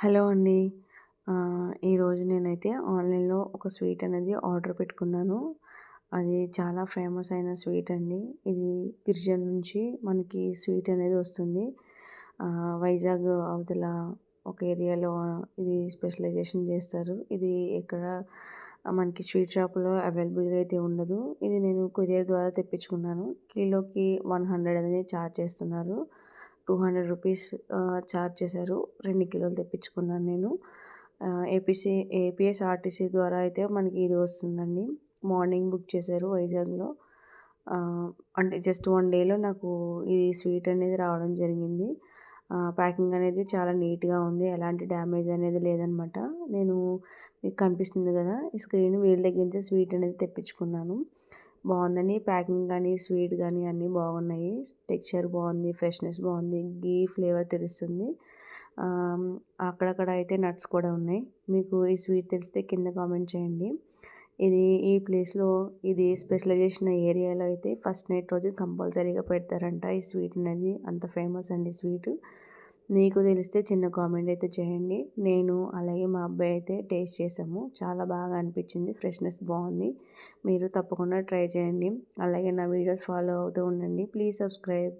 Hello అండి. ఈరోజు నేనైతే ఆన్లైన్లో ఒక స్వీట్ అనేది ఆర్డర్ పెట్టుకున్నాను. అది చాలా ఫేమస్ అయిన స్వీట్ అండి. ఇది గిరిజన నుంచి మనకి స్వీట్ అనేది వస్తుంది. వైజాగ్ అవతల ఒక ఏరియాలో ఇది స్పెషలైజేషన్ చేస్తారు. ఇది ఇక్కడ మనకి స్వీట్ షాప్లో అవైలబుల్గా అయితే ఉండదు. ఇది నేను కొరియర్ ద్వారా తెప్పించుకున్నాను. కిలోకి వన్ హండ్రెడ్ అనేది ఛార్జ్ చేస్తున్నారు. టూ హండ్రెడ్ రూపీస్ ఛార్జ్ చేశారు. రెండు కిలోలు తెప్పించుకున్నాను నేను. ఏపీసీ ఏపీఎస్ ఆర్టీసీ ద్వారా అయితే మనకి ఇది వస్తుందండి. మార్నింగ్ బుక్ చేశారు వైజాగ్లో. అంటే జస్ట్ వన్ డేలో నాకు ఇది స్వీట్ అనేది రావడం జరిగింది. ప్యాకింగ్ అనేది చాలా నీట్గా ఉంది. ఎలాంటి డ్యామేజ్ అనేది లేదనమాట. నేను మీకు కనిపిస్తుంది కదా ఈ స్క్రీన్ వీళ్ళ దగ్గర నుంచి స్వీట్ అనేది తెప్పించుకున్నాను. బాగుందని ప్యాకింగ్ కానీ స్వీట్ కానీ అన్నీ బాగున్నాయి. టెక్స్చర్ బాగుంది ఫ్రెష్నెస్ బాగుంది గీ ఫ్లేవర్ తెలుస్తుంది. అక్కడక్కడ అయితే నట్స్ కూడా ఉన్నాయి. మీకు ఈ స్వీట్ తెలిస్తే కింద కామెంట్ చేయండి. ఇది ఈ ప్లేస్లో ఇది స్పెషలైజేషన్ ఏరియాలో అయితే ఫస్ట్ నైట్ రోజు కంపల్సరీగా పెడతారంట ఈ స్వీట్ అనేది. అంత ఫేమస్ అండి స్వీట్. మీకు తెలిస్తే చిన్న కామెంట్ అయితే చేయండి. నేను అలాగే మా అబ్బాయి అయితే టేస్ట్ చేసాము. చాలా బాగా అనిపించింది. ఫ్రెష్నెస్ బాగుంది. మీరు తప్పకుండా ట్రై చేయండి. అలాగే నా వీడియోస్ ఫాలో అవుతూ ఉండండి. Please subscribe.